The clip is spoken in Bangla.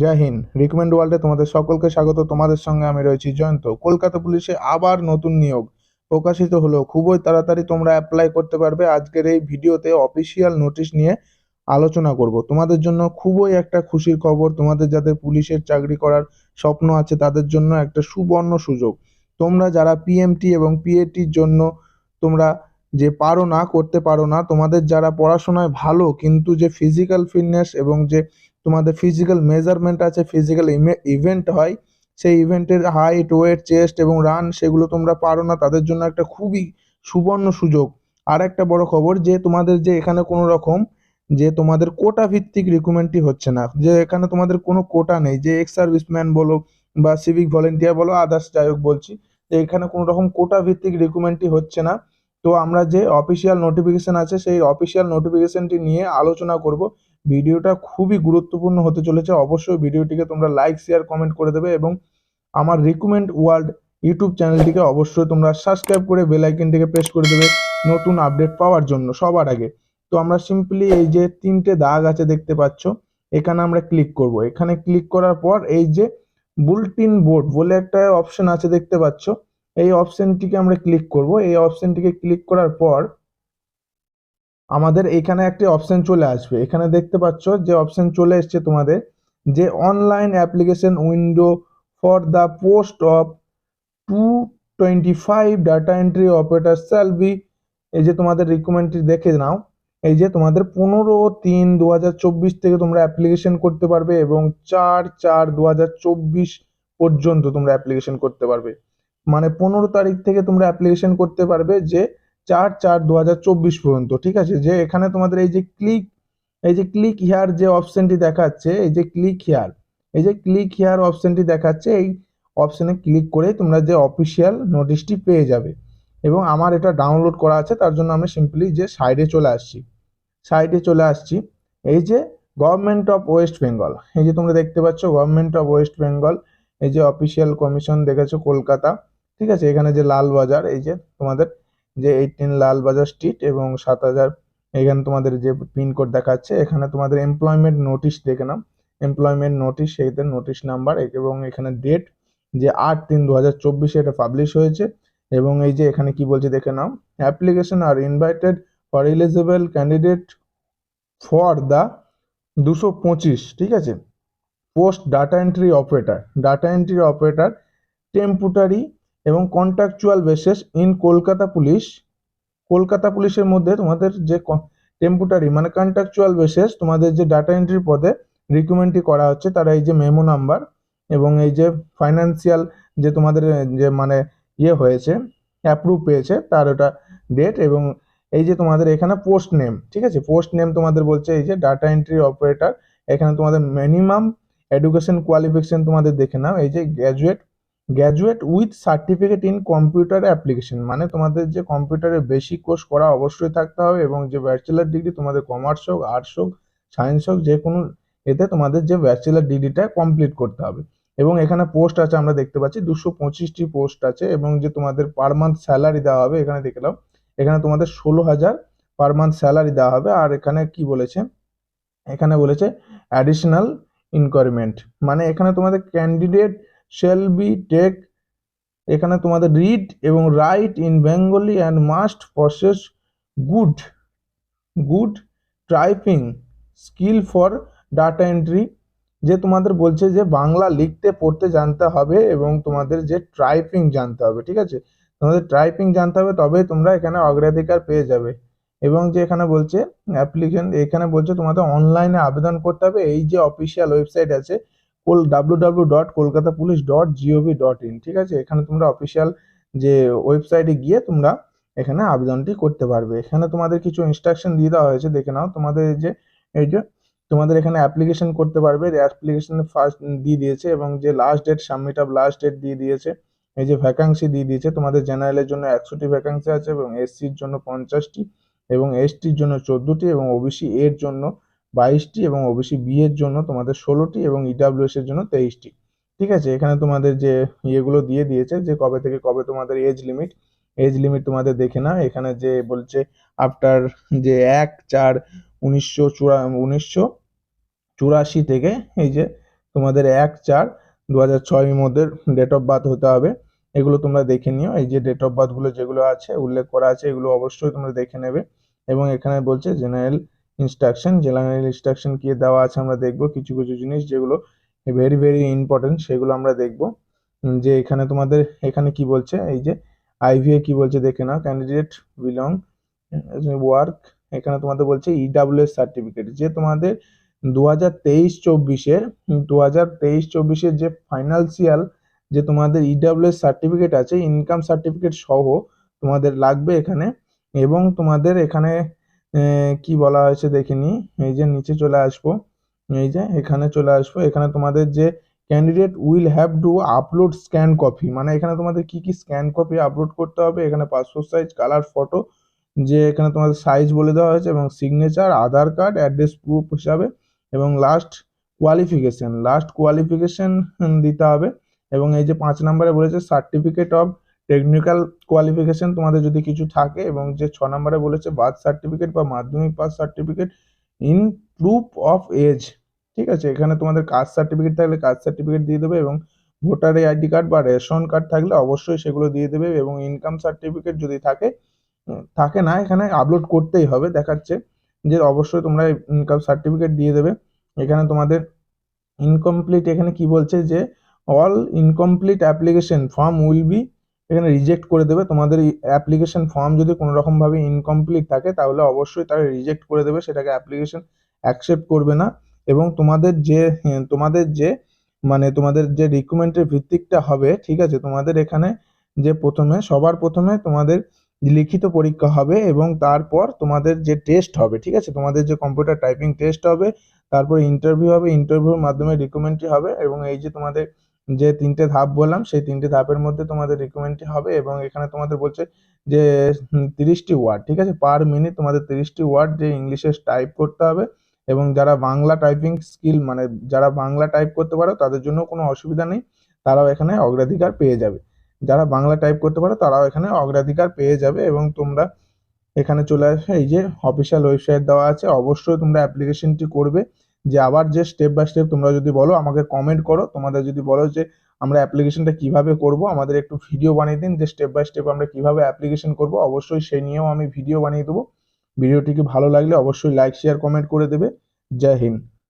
জয় হিন্দ। রিকমেন্ড ওয়ার্ল্ডে তোমাদের সকলকে স্বাগত। তোমাদের সঙ্গে আমি রয়েছি জয়ন্ত। কলকাতা পুলিশে আবার নতুন নিয়োগ প্রকাশিত হলো। খুবই তাড়াতাড়ি তোমরা অ্যাপ্লাই করতে পারবে। আজকের এই ভিডিওতে অফিসিয়াল নোটিশ নিয়ে আলোচনা করব। তোমাদের জন্য খুবই একটা খুশির খবর। তোমাদের যাদের পুলিশের চাকরি করার স্বপ্ন আছে, তাদের জন্য একটা সুবর্ণ সুযোগ। তোমরা যারা পিএমটি এবং পিএটির জন্য তোমরা যে পারো না, করতে পারো না, তোমাদের যারা পড়াশোনায় ভালো, কিন্তু যে ফিজিক্যাল ফিটনেস এবং যে তোমাদের ফিজিক্যাল মেজারমেন্ট আছে ফিজিক্যাল ইভেন্ট হয়, সেই ইভেন্টের হাইট ওয়েট চেস্ট এবং রান সেগুলো তোমরা পারো না, তাদের জন্য একটা খুবই সুবর্ণ সুযোগ। আর একটা বড় খবর যে তোমাদের যে এখানে কোনো রকম যে তোমাদের কোটা ভিত্তিক রিক্রুটমেন্টই হচ্ছে না, যে এখানে তোমাদের কোনো কোটা নেই, যে এক্স সার্ভিসম্যান বলো বা সিভিক ভলেন্টিয়ার বলো আদার্স যাই হোক বলছি, যে এখানে কোনো রকম কোটা ভিত্তিক রিক্রুটমেন্টই হচ্ছে না। তো আমরা যে অফিসিয়াল নোটিফিকেশন আছে, সেই অফিসিয়াল নোটিফিকেশনটি নিয়ে আলোচনা করব ভিডিওটা খুবই গুরুত্বপূর্ণ হতে চলেছে। অবশ্যই ভিডিওটিকে তোমরা লাইক শেয়ার কমেন্ট করে দেবে এবং আমার রিকমেন্ড ওয়ার্ল্ড ইউটিউব চ্যানেলটিকে অবশ্যই তোমরা সাবস্ক্রাইব করে বেল আইকনটিকে প্রেস করে দেবে নতুন আপডেট পাওয়ার জন্য সবার আগে। তো আমরা সিম্পলি এই যে তিনটে দাগ আছে দেখতে পাচ্ছ, এখানে আমরা ক্লিক করব। এখানে ক্লিক করার পর এই যে বুলটিন বোর্ড বলে একটা অপশন আছে দেখতে পাচ্ছ, এই অপশনটিকে আমরা ক্লিক করব। এই অপশনটিকে ক্লিক করার পর আমাদের এখানে একটি অপশন চলে আসবে। এখানে দেখতে পাচ্ছ যে অপশন চলে এসছে তোমাদের যে online application window for the post of two twenty five data entry operator shall be এই যে তোমাদের রিকমেন্ডটি দেখে নাও, এই যে তোমাদের পনেরো তিন দু থেকে তোমরা অ্যাপ্লিকেশন করতে পারবে এবং চার চার দু পর্যন্ত তোমরা অ্যাপ্লিকেশন করতে পারবে। মানে পনেরো তারিখ থেকে তোমরা অ্যাপ্লিকেশন করতে পারবে যে চার চার দু পর্যন্ত, ঠিক আছে? যে এখানে তোমাদের এই যে ক্লিক এই যে ক্লিক হিয়ার যে অপশনটি দেখাচ্ছে, এই যে ক্লিক হিয়ার এই যে ক্লিক হিয়ার অপশনটি দেখাচ্ছে, এই অপশনে ক্লিক করে তোমরা যে অফিসিয়াল নোটিশটি পেয়ে যাবে। এবং আমার এটা ডাউনলোড করা আছে, তার জন্য আমি সিম্পলি যে সাইডে চলে আসছি সাইডে চলে আসছি। এই যে গভর্নমেন্ট অফ ওয়েস্ট বেঙ্গল এই যে তোমরা দেখতে পাচ্ছ গভর্নমেন্ট অফ ওয়েস্ট বেঙ্গল এই যে অফিসিয়াল কমিশন দেখেছ কলকাতা, ঠিক আছে? এখানে যে লাল বাজার, এই যে তোমাদের যে এইটিন লালবাজার স্ট্রিট এবং সাত হাজার এখানে তোমাদের যে পিনকোড দেখাচ্ছে, এখানে তোমাদের এমপ্লয়মেন্ট নোটিশ দেখে নাও। এমপ্লয়মেন্ট নোটিশ সেইতে নোটিশ নাম্বার এবং এখানে ডেট যে আট তিন দু হাজার চব্বিশে এটা পাবলিশ হয়েছে। এবং এই যে এখানে কি বলছে দেখে নাও। Application are invited for eligible candidate for the দুশো পঁচিশ, ঠিক আছে? Post data entry operator data entry operator temporary এবং contractual basis in Kolkata police, Kolkata পুলিশের মধ্যে তোমাদের যে টেম্পোরারি মানে কন্ট্রাকচুয়াল বেসিস তোমাদের যে ডাটা এন্ট্রি পদে রিক্রুটমেন্টটি করা হচ্ছে, তারা এই যে মেমো নাম্বার এবং এই যে ফাইন্যান্সিয়াল যে তোমাদের, যে মানে ইয়ে হয়েছে অ্যাপ্রুভ পেয়েছে, তার ওটা ডেট এবং এই যে তোমাদের এখানে পোস্ট নেম ঠিক আছে? পোস্ট নেম তোমাদের বলছে এই যে ডাটা এন্ট্রি অপারেটর এখানে তোমাদের মিনিমাম এডুকেশন কোয়ালিফিকেশন তোমাদের দেখে নাও, এই যে graduate graduate with certificate in computer application মানে তোমাদের যে কম্পিউটারে বেসিক কোর্স করা অবশ্যই থাকতে হবে এবং যে ব্যাচেলার ডিগ্রি তোমাদের কমার্স হোক আর্টস হোক সায়েন্স হোক, যে কোনো এতে তোমাদের যে ব্যাচেলার ডিগ্রিটা কমপ্লিট করতে হবে। এবং এখানে পোস্ট আছে, আমরা দেখতে পাচ্ছি, দুশো পঁচিশটি পোস্ট আছে এবং যে তোমাদের পার মান্থ স্যালারি দেওয়া হবে, এখানে দেখে নাও, এখানে তোমাদের ষোলো হাজার পার মান্থ স্যালারি দেওয়া হবে, আর এখানে কি বলেছে, এখানে বলেছে অ্যাডিশনাল ইনক্রিমেন্ট মানে এখানে তোমাদের ক্যান্ডিডেট শেল বি টেক এখানে তোমাদের রিড এবং write in Bengali and must possess good good typing skill for data entry যে তোমাদের বলছে যে বাংলা লিখতে, পড়তে জানতে হবে এবং তোমাদের যে টাইপিং জানতে হবে, ঠিক আছে? তোমাদের টাইপিং জানতে হবে তবে তোমরা এখানে অগ্রাধিকার পেয়ে যাবে। এবং যে এখানে বলছে অ্যাপ্লিকেশন এখানে বলছে তোমাদের অনলাইনে আবেদন করতে হবে। এই যে অফিসিয়াল ওয়েবসাইট আছে কোল W W dot Kolkata police dot GOV dot in ঠিক আছে? এখানে তোমরা অফিসিয়াল যে ওয়েবসাইটে গিয়ে তোমরা এখানে আবেদনটি করতে পারবে। এখানে তোমাদের কিছু ইনস্ট্রাকশন দিয়ে দেওয়া হয়েছে, দেখে নাও। তোমাদের যে এই যে তোমাদের এখানে অ্যাপ্লিকেশন করতে পারবে অ্যাপ্লিকেশন ফার্স্ট দিয়ে দিয়েছে এবং যে last date submit of last date দিয়ে দিয়েছে, এই যে ভ্যাকান্সি দিয়ে দিয়েছে, তোমাদের জেনারেলের জন্য একশোটি ভ্যাকান্সি আছে এবং এসসির জন্য পঞ্চাশটি এবং এসটির জন্য চোদ্দোটি এবং ওবিসি এর জন্য বাইশটি এবং ওবিসি বি এর জন্য তোমাদের ষোলোটি এবং ইডাব্লিউএস এর জন্য তেইশটি। ঠিক আছে? এখানে তোমাদের যে ইয়েগুলো দিয়ে দিয়েছে যে কবে থেকে কবে তোমাদের এজ লিমিট এজ লিমিট তোমাদের দেখে না এখানে যে বলছে আফটার যে এক চার উনিশশো চুরা, উনিশশো চুরাশি থেকে এই যে তোমাদের এক চার দু হাজার ছয়ের মধ্যে ডেট অফ বার্থ হতে হবে। এগুলো তোমরা দেখে নিও। এই যে ডেট অফ বার্থগুলো যেগুলো আছে, উল্লেখ করা আছে, এগুলো অবশ্যই তোমরা দেখে নেবে। এবং এখানে বলছে জেনারেল ইনস্ট্রাকশন জেনারেল ইনস্ট্রাকশন কি দেওয়া আছে আমরা দেখব, কিছু কিছু জিনিস যেগুলো ভেরি ভেরি ইম্পর্টেন্ট সেগুলো আমরা দেখব। যে এখানে তোমাদের, এখানে কি বলছে? এই যে আইভিএ কি বলছে দেখে নাও ক্যান্ডিডেট বিলং ওয়ার্ক এখানে তোমাদের বলছে ইডাব্লিউএস সার্টিফিকেট যে তোমাদের দু হাজার তেইশ চব্বিশের দু হাজার তেইশ চব্বিশের যে ফাইনান্সিয়াল যে তোমাদের ইডাব্লিউএস সার্টিফিকেট আছে ইনকাম সার্টিফিকেট সহ তোমাদের লাগবে এখানে, এবং তোমাদের এখানে কি বলা হয়েছে দেখিনি। এই যে নিচে চলে আসব। এই যে এখানে চলে আসব। এখানে তোমাদের যে candidate will have to upload scan copy মানে এখানে তোমাদের কি কি স্ক্যান কপি আপলোড করতে হবে, এখানে পাসপোর্ট সাইজ কালার ফটো যে এখানে তোমাদের সাইজ বলে দেওয়া হয়েছে এবং signature Aadhaar card address proof হিসাবে, এবং লাস্ট কোয়ালিফিকেশন লাস্ট কোয়ালিফিকেশন দিতে হবে। এবং এই যে পাঁচ নম্বরে বলেছে সার্টিফিকেট অফ টেকনিক্যাল কোয়ালিফিকেশন তোমাদের যদি কিছু থাকে এবং যে ছ নম্বরে বলেছে বার্থ সার্টিফিকেট বা মাধ্যমিক pass certificate in proof of age ঠিক আছে? এখানে তোমাদের কাস্ট সার্টিফিকেট থাকলে কাস্ট সার্টিফিকেট দিয়ে দেবে এবং ভোটার আইডি কার্ড বা রেশন কার্ড থাকলে অবশ্যই সেগুলো দিয়ে দেবে এবং ইনকাম সার্টিফিকেট যদি থাকে থাকে না, এখানে আপলোড করতেই হবে। দেখাচ্ছে যে অবশ্যই তোমরা ইনকাম সার্টিফিকেট দিয়ে দেবে। এখানে তোমাদের ইনকমপ্লিট এখানে কি বলছে যে all incomplete application form will be এখানে রিজেক্ট করে দেবে। তোমাদের অ্যাপ্লিকেশন ফর্ম যদি কোনো রকমভাবে ইনকমপ্লিট থাকে, তাহলে অবশ্যই তারা রিজেক্ট করে দেবে, সেটাকে অ্যাপ্লিকেশন অ্যাকসেপ্ট করবে না। এবং তোমাদের যে তোমাদের যে মানে তোমাদের যে রিক্রুটমেন্টের ভিত্তিকটা হবে, ঠিক আছে? তোমাদের এখানে যে প্রথমে, সবার প্রথমে তোমাদের লিখিত পরীক্ষা হবে এবং তারপর তোমাদের যে টেস্ট হবে, ঠিক আছে? তোমাদের যে কম্পিউটার টাইপিং টেস্ট হবে, তারপর ইন্টারভিউ হবে ইন্টারভিউর মাধ্যমে রিক্রুটমেন্টটি হবে এবং এই যে তোমাদের যে তিনটে ধাপ বললাম, সেই তিনটে ধাপের মধ্যে তোমাদের রিক্রুটমেন্টটি হবে এবং এখানে তোমাদের বলছে যে তিরিশটি ওয়ার্ড ঠিক আছে? পার মিনিট তোমাদের তিরিশটি ওয়ার্ড যে ইংলিশে টাইপ করতে হবে এবং যারা বাংলা টাইপিং স্কিল মানে যারা বাংলা টাইপ করতে পারো, তাদের জন্য কোনো অসুবিধা নেই, তারাও এখানে অগ্রাধিকার পেয়ে যাবে। যারা বাংলা টাইপ করতে পারো, তারাও এখানে অগ্রাধিকার পেয়ে যাবে এবং তোমরা এখানে চলে আসবে। এই যে অফিসিয়াল ওয়েবসাইট দেওয়া আছে, অবশ্যই তোমরা অ্যাপ্লিকেশনটি করবে। যে আবার যে স্টেপ বাই স্টেপ তোমরা যদি বলো, আমাকে কমেন্ট করো। তোমাদের যদি বলো যে আমরা অ্যাপ্লিকেশনটা কীভাবে করব, আমাদের একটু ভিডিও বানিয়ে দিন, যে স্টেপ বাই স্টেপ আমরা কীভাবে অ্যাপ্লিকেশন করব, অবশ্যই সেই নিয়েও আমি ভিডিও বানিয়ে দেবো। ভিডিওটিকে ভালো লাগলে অবশ্যই লাইক শেয়ার কমেন্ট করে দেবে। জয় হিন্দ।